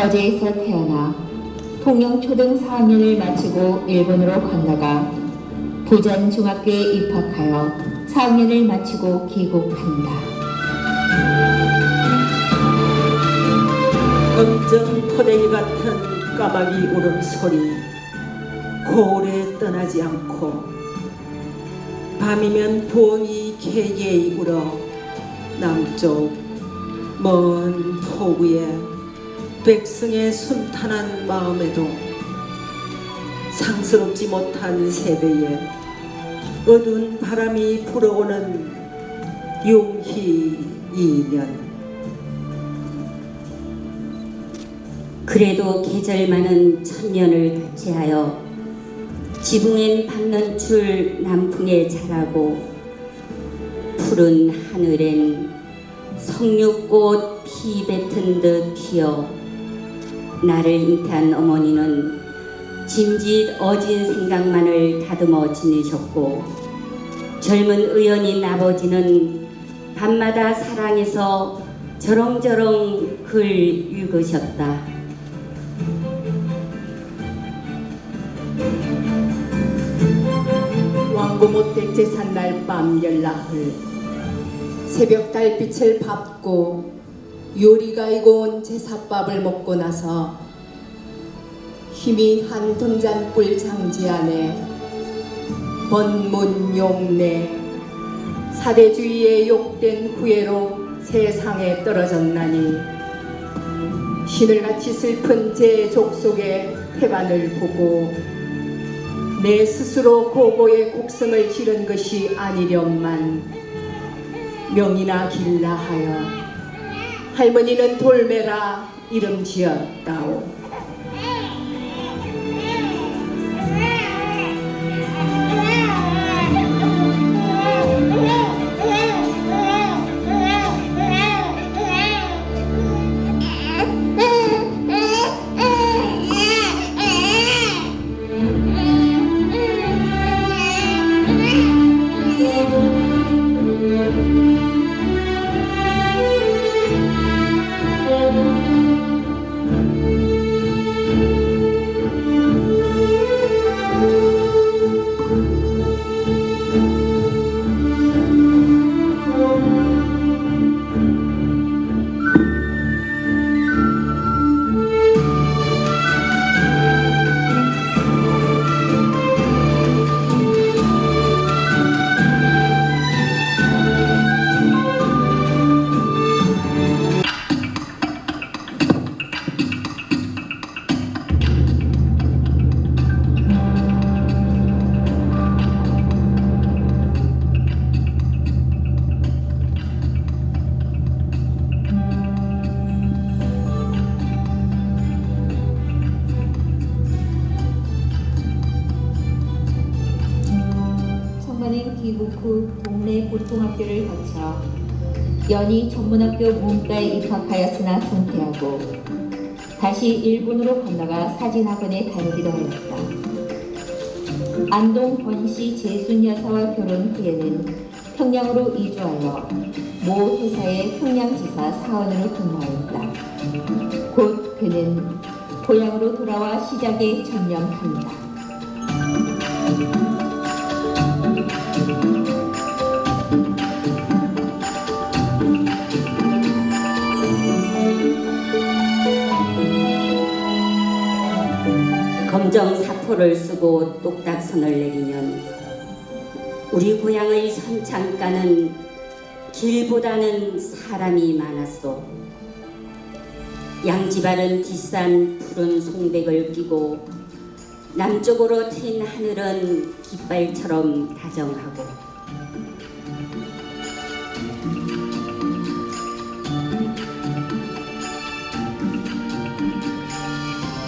7월 14일 거제에서 태어나 통영 초등 4학년을 마치고 일본으로 건너가 부전 중학교에 입학하여 4학년을 마치고 귀국한다. 검정 포대기 같은 까마귀 울음소리 고래 떠나지 않고 밤이면 부엉이 개개이 울어 남쪽 먼 포구에 백승의 순탄한 마음에도 상스럽지 못한 세대에 어두운 바람이 불어오는 용희 이년 그래도 계절 많은 천년을 같이하여 지붕엔 줄 남풍에 자라고 푸른 하늘엔 석류꽃 피 뱉은 듯 피어 나를 잉태한 어머니는 짐짓 어진 생각만을 다듬어 지내셨고 젊은 의원인 아버지는 밤마다 사랑해서 저렁저렁 글 읽으셨다. 왕고모 댁 제삿날 밤 열나흘 새벽 달빛을 밟고 요리가 익어온 제삿밥을 먹고 나서 힘이 한 등잔불 장지 안에 번문 용내 사대주의에 욕된 후회로 세상에 떨어졌나니 신을같이 슬픈 제 족속의 태반을 보고 내 스스로 고고의 곡성을 지른 것이 아니련만 명이나 길라 하여 할머니는 돌매라 이름 지었다오 학교를 거쳐 연희 전문학교 문과에 입학하였으나 중퇴하고 다시 일본으로 건너가 사진학원에 다니기도 하였다. 안동 권씨 재순 여사와 결혼 후에는 평양으로 이주하여 모 회사의 평양지사 사원으로 근무하였다. 곧 그는 고향으로 돌아와 시작에 전념한다. 검정 사포를 쓰고 똑딱선을 내리면 우리 고향의 선창가는 길보다는 사람이 많았소. 양지바른 뒷산 푸른 송백을 끼고 남쪽으로 튄 하늘은 깃발처럼 다정하고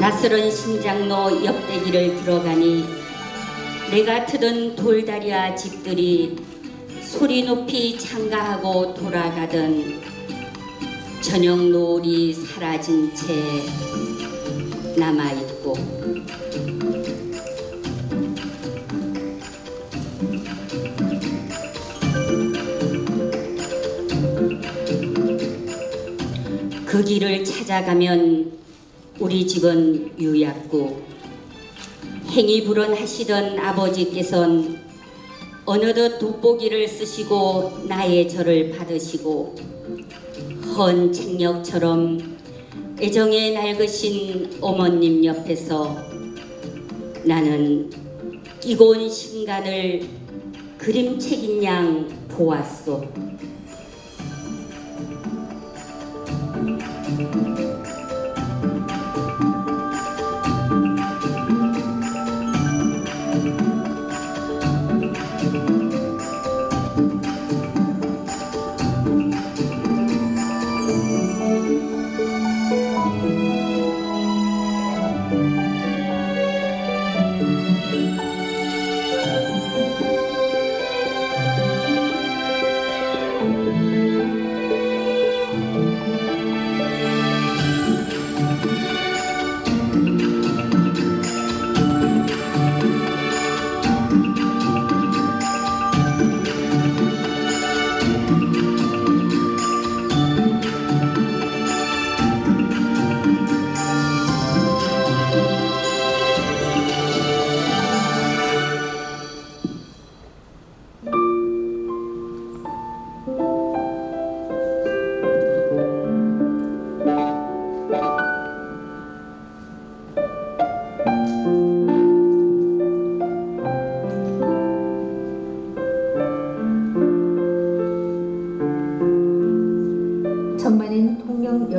낯설은 신장로 옆대기를 들어가니 내가 트던 돌다리와 집들이 소리 높이 창가하고 돌아가던 저녁 노을이 사라진 채 남아있고. 그그 길을 찾아가면 우리 집은 유약고 행위 불언하시던 아버지께선 어느덧 돋보기를 쓰시고 나의 절을 받으시고 헌 책력처럼 애정에 낡으신 어머님 옆에서 나는 온 신간을 그림책인 양 보았소.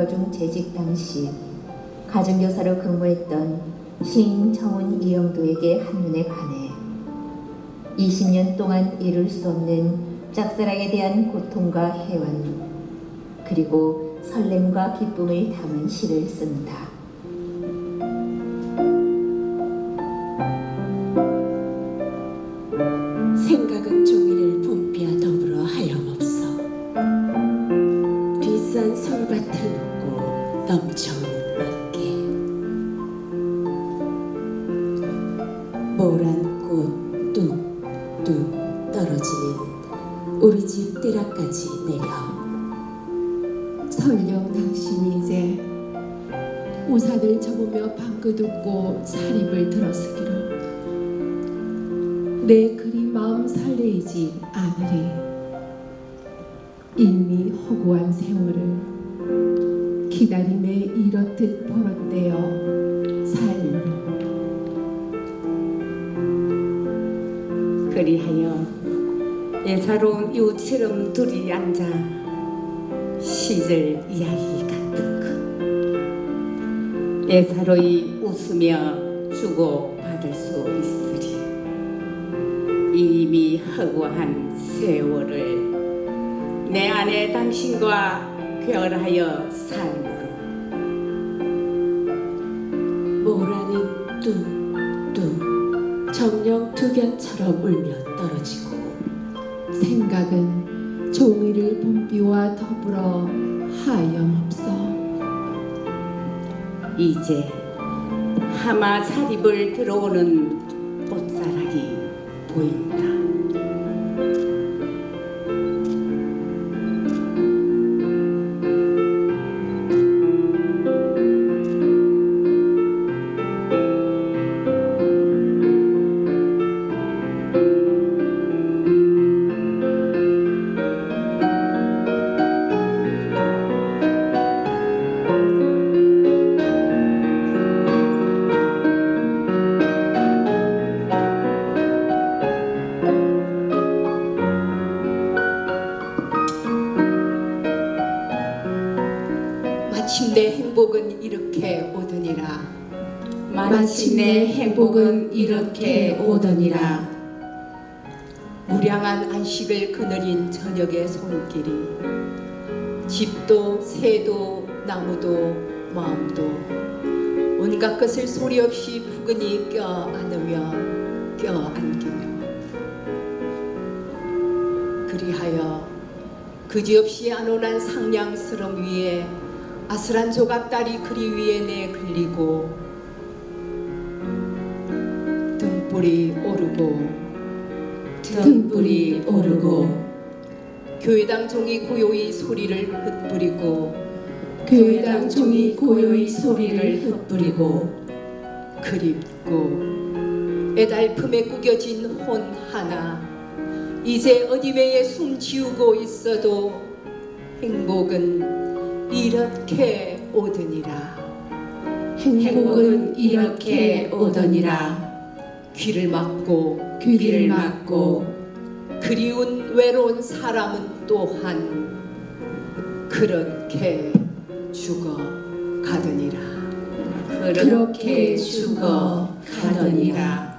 여중 재직 당시 가정교사로 근무했던 시인 청운 이영도에게 한눈에 반해 20년 동안 이룰 수 없는 짝사랑에 대한 고통과 해원 그리고 설렘과 기쁨을 담은 시를 쓴다. 우산을 접으며 방긋 웃고 사립을 들어서기를 내 그리 마음 설레이지 않으리. 이미 허구한 세월을 기다림에 이렇듯 버릇되어 삶으로 그리하여 예사로운 이웃처럼 둘이 앉아 시절 이야기 예사로이 웃으며 주고 받을 수 있으리. 이미 허구한 세월을 내 안에 당신과 결하여 삶으로. 모라는 뚝뚝 정령 두견처럼 울며 떨어지고 생각은 종이를 봄비와 더불어 하염없어 이제 하마 사립을 들어오는 꽃사락이 보인다. 마침내 행복은 이렇게 오더니라. 무량한 안식을 그늘인 저녁의 손길이 집도 새도 나무도 마음도 온갖 것을 소리 없이 푸근히 껴안으며 껴안기며 그리하여 그지없이 안온한 상냥스럼 위에 아슬한 조각다리 그리 위에 내 글리고 등불이 오르고 등불이 오르고 교회당 종이 고요히 소리를 흩뿌리고 교회당 종이 고요히 소리를 흩뿌리고 그립고 애달픔에 구겨진 혼 하나 이제 어디매에 숨 지우고 있어도 행복은 이렇게 오더니라. 행복은 이렇게 오더니라 귀를 막고 귀를 막고 그리운 외로운 사람은 또한 그렇게 죽어 가더니라. 그렇게 죽어 가더니라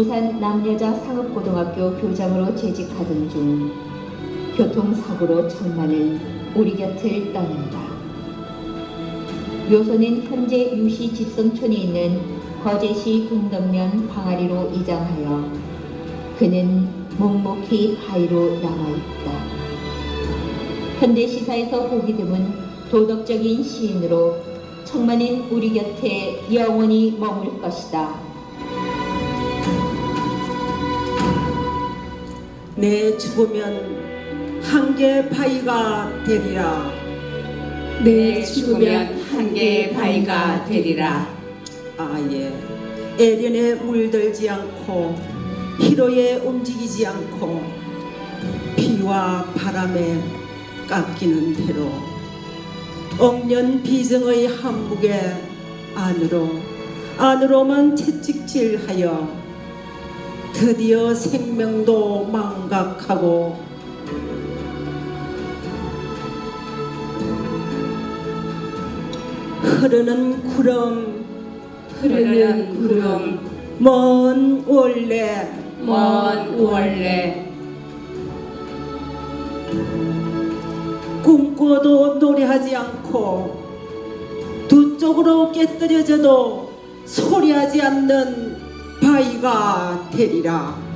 부산 남여자 상업고등학교 교장으로 재직하던 중 교통사고로 천만은 우리 곁을 떠난다. 묘소는 현재 유시 집성촌에 있는 거제시 군덕면 방아리로 이장하여 그는 묵묵히 바위로 남아있다. 현대 시사에서 보기 드문 도덕적인 시인으로 청만은 우리 곁에 영원히 머물 것이다. 내 죽으면 한 개 바위가 되리라 내 죽으면 한 개의 바위가 되리라. 아예 애련에 물들지 않고 희로에 움직이지 않고 비와 바람에 깎이는 대로 억년 비정의 한묵에 안으로 안으로만 채찍질하여 드디어 생명도 망 각하고 흐르는 구름 흐르는 구름. 먼 원래. 먼 원래. 꿈꿔도 노래하지 않고 두 쪽으로 깨뜨려져도 소리하지 않는 바위가 되리라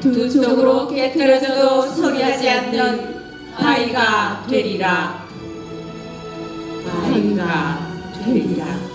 두 쪽으로 깨뜨려져도 소리하지 않는 바위가 되리라. 바위가 되리라.